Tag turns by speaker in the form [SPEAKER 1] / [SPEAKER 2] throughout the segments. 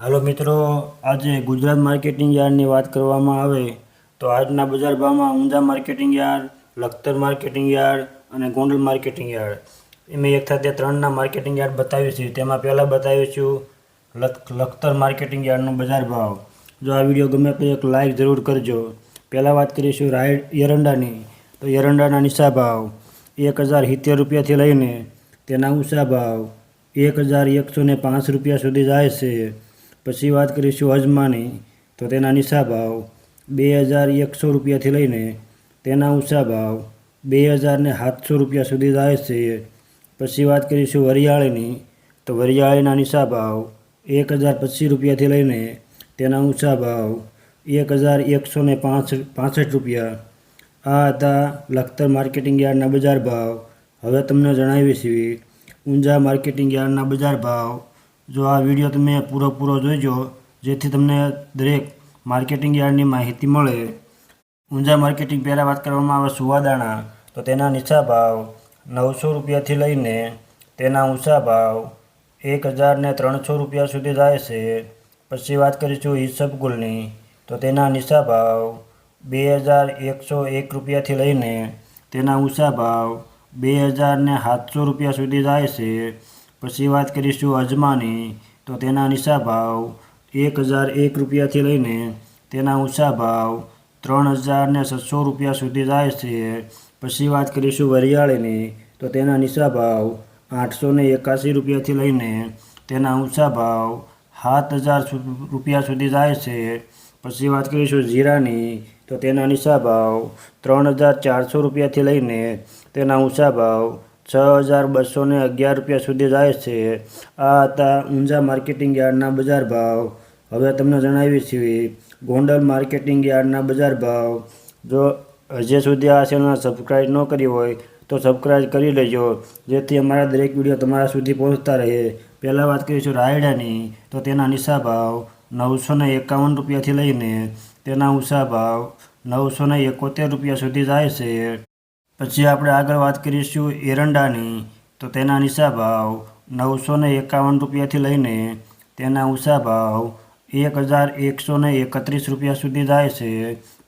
[SPEAKER 1] હાલો મિત્રો, આજે ગુજરાત માર્કેટિંગ યાર્ડની વાત કરવામાં આવે તો આજના બજાર ભાવમાં Unjha marketing yard, Lakhtar marketing yard અને ગોંડલ માર્કેટિંગ યાર્ડ. મેં એક સાથે ત્રણના માર્કેટિંગ યાર્ડ બતાવ્યું છે. તેમાં પહેલાં બતાવીશું લખ, લખતર માર્કેટિંગ યાર્ડનો બજાર ભાવ જો આ વીડિયો ગમે તો એક લાઈક જરૂર કરજો. પહેલાં વાત કરીશું રાઈડ એરંડાની. તો એરંડાના નિશા ભાવ એક હજાર સિત્તેર રૂપિયાથી લઈને તેના ઊંચા ભાવ. એક હજાર એકસો પાંચ રૂપિયા સુધી જાય છે. પછી વાત કરીશું અજમાની. તો તેના નિશા ભાવ બે હજાર એકસો રૂપિયાથી લઈને તેના ઊંચા ભાવ બે હજાર ને સાતસો રૂપિયા સુધી જાય છે. પછી વાત કરીશું વરિયાળીની. તો વરિયાળીના નિશા ભાવ એક હજાર પચીસ રૂપિયાથી લઈને તેના ઊંચા ભાવ એક હજાર એકસો ને પાંસઠ રૂપિયા. આ હતા લખતર માર્કેટિંગ યાર્ડના બજાર ભાવ. હવે તમને જણાવીશું ઊંઝા માર્કેટિંગ યાર્ડના બજાર ભાવ જો આ વીડિયો તમે પૂરો પૂરો જોઈજો જેથી તમને દરેક માર્કેટિંગ યાર્ડની માહિતી મળે. ઊંઝા માર્કેટિંગ પહેલાં વાત કરવામાં આવે સુવાદાણા, તો તેના નીચા ભાવ નવસો રૂપિયાથી લઈને તેના ઊંચા ભાવ એક હજાર ને ત્રણસો રૂપિયા સુધી જાય છે. પછી વાત કરીશું ઈસબગુલની તો તેના નીચા ભાવ બે હજાર એકસો એક રૂપિયાથી લઈને તેના ઊંચા ભાવ બે હજાર ને સાતસો રૂપિયા સુધી જાય છે. પછી વાત કરીશું અજમાની, તો તેના નીચા ભાવ એક હજાર એક રૂપિયાથી લઈને તેના ઊંચા ભાવ ત્રણ હજાર ને છસો રૂપિયા સુધી જાય છે. પછી વાત કરીશું વરિયાળીની, તો તેના નીચા ભાવ આઠસો ને એકાસી રૂપિયાથી લઈને તેના ઊંચા ભાવ સાત હજાર રૂપિયા સુધી જાય છે. પછી વાત કરીશું જીરાની, તો તેના નીચા ભાવ ત્રણ હજાર ચારસો રૂપિયાથી લઈને તેના ઊંચા ભાવ છ હજાર બસો ને અગિયાર રૂપિયા સુધી જાય છે. આ હતા ઊંઝા માર્કેટિંગ યાર્ડના બજાર ભાવ. હવે તમને જણાવી છીએ, ગોંડલ માર્કેટિંગ યાર્ડના બજાર ભાવ. જો હજી સુધી આ ચેનલ સબસ્ક્રાઈબ ન કરી હોય, તો સબસ્ક્રાઈબ કરી લેજો, જેથી અમારા દરેક વીડિયો તમારા સુધી પહોંચતા રહે. પહેલાં વાત કરીશું રાયડાની, તો તેના નિશા ભાવ નવસો ને એકાવન રૂપિયાથી લઈને તેના ઊંચા ભાવ નવસો ને એકોતેર રૂપિયા સુધી જાય છે. પછી આપણે આગળ વાત કરીશું એરંડાની. તો તેના નીચા ભાવ નવસો ને એકાવન રૂપિયાથી લઈને તેના ઊંચા ભાવ એક હજાર એકસો ને એકત્રીસ રૂપિયા સુધી જાય છે.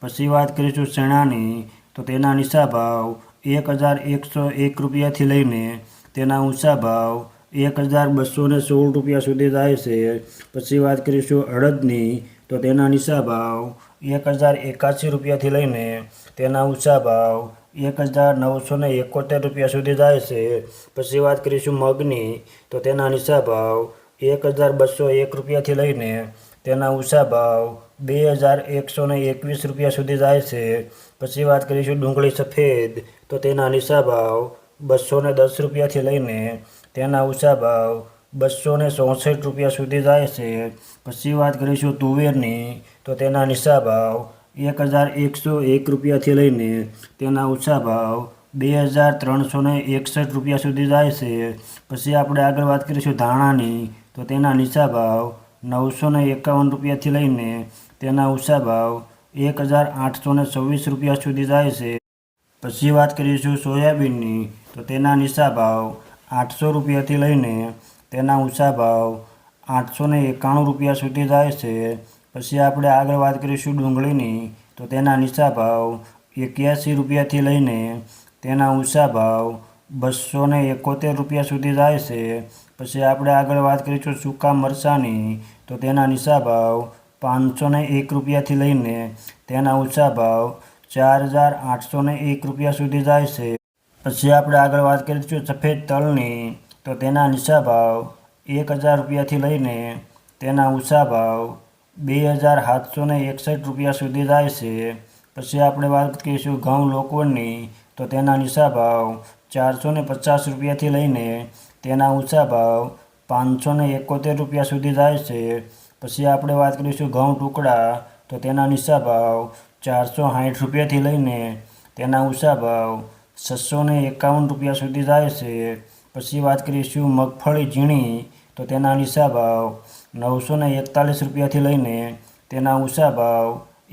[SPEAKER 1] પછી વાત કરીશું શેણાની. તો તેના નીચા ભાવ એક હજાર એકસો એક રૂપિયાથી લઈને તેના ઊંચા ભાવ એક હજાર બસો ને સોળ રૂપિયા સુધી જાય છે. પછી વાત કરીશું અડદની. તો તેના નીચા ભાવ એક હજાર એકાસી રૂપિયાથી લઈને તેના ઊંચા ભાવ એક હજાર નવસો ને એકોતેર રૂપિયા સુધી જાય છે. પછી વાત કરીશું મગની, તો તેના નીચા ભાવ એક હજાર બસો એક રૂપિયાથી લઈને તેના ઊંચા ભાવ બે હજાર એકસો ને એકવીસ રૂપિયા સુધી જાય છે. પછી વાત કરીશું ડુંગળી સફેદ, તો તેના નીચા ભાવ બસો ને દસ રૂપિયાથી લઈને તેના ઊંચા ભાવ બસો ને ચોસઠ રૂપિયા સુધી જાય છે. પછી વાત કરીશું તુવેરની, તો તેના નીચા ભાવ એક હજાર એકસો એક રૂપિયાથી લઈને તેના ઊંચા ભાવ બે હજાર ત્રણસો એકસઠ રૂપિયા સુધી જાય છે. પછી આપણે આગળ વાત કરીશું ધાણાની. તો તેના નીચા ભાવ નવસો એકાવન રૂપિયાથી લઈને તેના ઊંચા ભાવ એક હજાર આઠસો છવ્વીસ રૂપિયા સુધી જાય છે. પછી વાત કરીશું સોયાબીનની. તો તેના નીચા ભાવ આઠસો રૂપિયાથી લઈને તેના ઊંચા ભાવ આઠસો એકાણું રૂપિયા સુધી જાય છે. પછી આપણે આગળ વાત કરીશું ડુંગળીની, તો તેના નીચા ભાવ એક્યાસી રૂપિયાથી લઈને તેના ઊંચા ભાવ બસો ને એકોતેર રૂપિયા સુધી જાય છે. પછી આપણે આગળ વાત કરીશું સૂકા મરચાંની, તો તેના નીચા ભાવ પાંચસો ને એક રૂપિયાથી લઈને તેના ઊંચા ભાવ ચાર હજાર આઠસો ને એક રૂપિયા સુધી જાય છે. પછી આપણે આગળ વાત કરીશું સફેદ તલની, તો તેના નીચા ભાવ એક હજાર રૂપિયાથી લઈને તેના ઊંચા ભાવ બે હજાર સાતસો ને એકસઠ રૂપિયા સુધી જાય છે. પછી આપણે વાત કરીશું ઘઉં લોકવણની તો તેના નીચા ભાવ ચારસો ને પચાસ રૂપિયાથી લઈને તેના ઊંચા ભાવ પાંચસો ને એકોતેર રૂપિયા સુધી જાય છે. પછી આપણે વાત કરીશું ઘઉં ટુકડા, તો તેના નીચા ભાવ ચારસો સાઠ રૂપિયાથી લઈને તેના ઊંચા ભાવ છસો ને એકાવન રૂપિયા સુધી જાય છે. પછી વાત કરીશું મગફળી ઝીણી તો તેના નીચા ભાવ નવસો ને એકતાલીસ રૂપિયાથી લઈને તેના ઊંચા ભાવ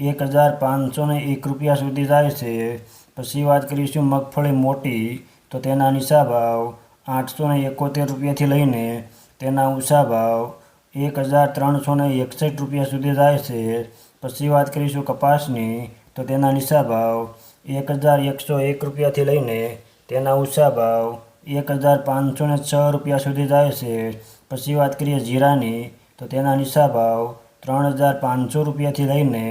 [SPEAKER 1] એક હજાર પાંચસો ને એક રૂપિયા સુધી જાય છે. પછી વાત કરીશું મગફળી મોટી, તો તેના નીચા ભાવ આઠસો ને એકોતેર રૂપિયાથી લઈને તેના ઊંચા ભાવ એક હજાર ત્રણસો ને એકસઠ રૂપિયા સુધી જાય છે. પછી વાત કરીશું કપાસની, તો તેના નીચા ભાવ એક હજાર એકસો એક રૂપિયાથી લઈને તેના ઊંચા ભાવ એક હજાર પાંચસો ને છ રૂપિયા સુધી જાય છે. પછી વાત કરીએ જીરાની, તો તેના નીચા ભાવ ત્રણ હજાર પાંચસો રૂપિયાથી લઈને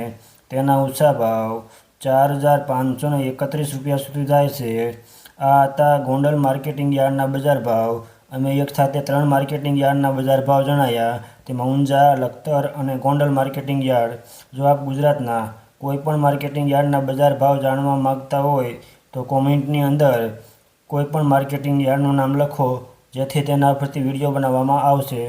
[SPEAKER 1] તેના ઊંચા ભાવ ચાર હજાર પાંચસો ને એકત્રીસ રૂપિયા સુધી જાય છે. આ હતા ગોંડલ માર્કેટિંગ યાર્ડના બજાર ભાવ. અમે એક સાથે ત્રણ માર્કેટિંગ યાર્ડના બજાર ભાવ જણાયા. તેમાં ઊંઝા, લખતર અને ગોંડલ માર્કેટિંગ યાર્ડ. જો આપ ગુજરાતના કોઈ પણ માર્કેટિંગ યાર્ડના બજાર ભાવ જાણવા માગતા હોય તો કોમેન્ટની અંદર કોઈ પણ માર્કેટિંગ યાર્ડનું નામ લખો જેથી તેના પરથી વીડિયો બનાવવામાં આવશે.